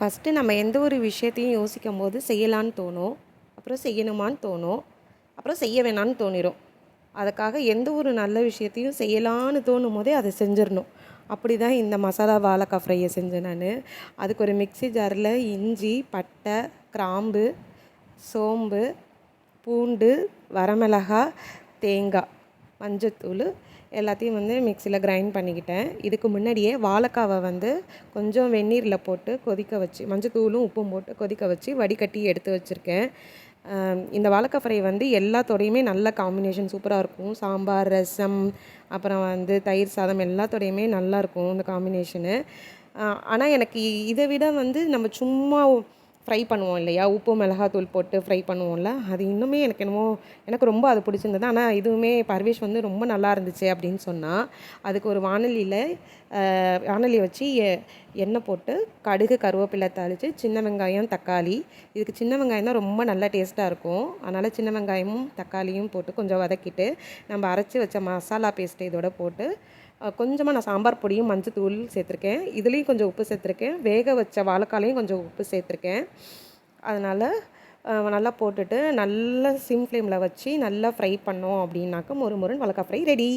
First நம்ம எந்த ஒரு விஷயத்தையும் யோசிக்கும் போது செய்யலான்னு தோணும். அப்புறம் செய்யணுமான்னு தோணும். அப்புறம் செய்ய வேணான்னு தோணிடும் அதுக்காக எந்த ஒரு நல்ல விஷயத்தையும் செய்யலான்னு தோணும் போதே அதை செஞ்சிடணும் அப்படி தான் இந்த மசாலா வாழைக்காய் ஃப்ரையை செஞ்சேன் நான். அதுக்கு ஒரு மிக்ஸி ஜாரில் இஞ்சி பட்டை கிராம்பு சோம்பு பூண்டு வரமிளகாய் தேங்காய். மஞ்சத்தூள் எல்லாத்தையும் வந்து மிக்சியில் கிரைண்ட் பண்ணிக்கிட்டேன். இதுக்கு முன்னாடியே வாழைக்காவை வந்து கொஞ்சம் வெந்நீரில் போட்டு கொதிக்க வச்சு மஞ்சத்தூளும் உப்பும் போட்டு கொதிக்க வச்சு வடிகட்டி எடுத்து வச்சுருக்கேன். இந்த வாழைக்காய் ஃப்ரை வந்து எல்லாத்தோடையுமே நல்ல காம்பினேஷன் சூப்பராக இருக்கும். சாம்பார் ரசம் அப்புறம் வந்து தயிர் சாதம் எல்லாத்தோடையுமே நல்லாயிருக்கும் இந்த காம்பினேஷனு ஆனால் எனக்கு இதை விட வந்து நம்ம சும்மா ஃப்ரை பண்ணுவோம் இல்லையா? உப்பு மிளகாத்தூள் போட்டு ஃப்ரை பண்ணுவோம்ல. அது இன்னுமே எனக்கு என்னமோ எனக்கு ரொம்ப அது பிடிச்சிருந்தது. ஆனால் இதுவுமே பர்வேஷ் வந்து ரொம்ப நல்லா இருந்துச்சு அப்படின்னு சொன்னால் அதுக்கு ஒரு வானொலியில் வானொலியை வச்சு எண்ணெய் போட்டு கடுகு கருவேப்பிலை தாளித்து சின்ன வெங்காயம் தக்காளி. இதுக்கு சின்ன வெங்காயம் தான் ரொம்ப நல்லா டேஸ்ட்டாக இருக்கும். அதனால் சின்ன வெங்காயமும் தக்காளியும் போட்டு கொஞ்சம் வதக்கிட்டு நம்ம அரைச்சி வச்ச மசாலா பேஸ்ட்டு இதோட போட்டு கொஞ்சமாக நான் சாம்பார் பொடியும் மஞ்சத்தூள் சேர்த்துருக்கேன். இதுலேயும் கொஞ்சம் உப்பு சேர்த்துருக்கேன். வேக வச்ச வாழைக்காலையும் கொஞ்சம் உப்பு சேர்த்துருக்கேன். அதனால் நல்லா போட்டுட்டு நல்லா சிம் ஃப்ளேமில் வச்சு நல்லா ஃப்ரை பண்ணோம் அப்படின்னாக்க மொறு மொறுன்னு வாழைக்கா ஃப்ரை ரெடி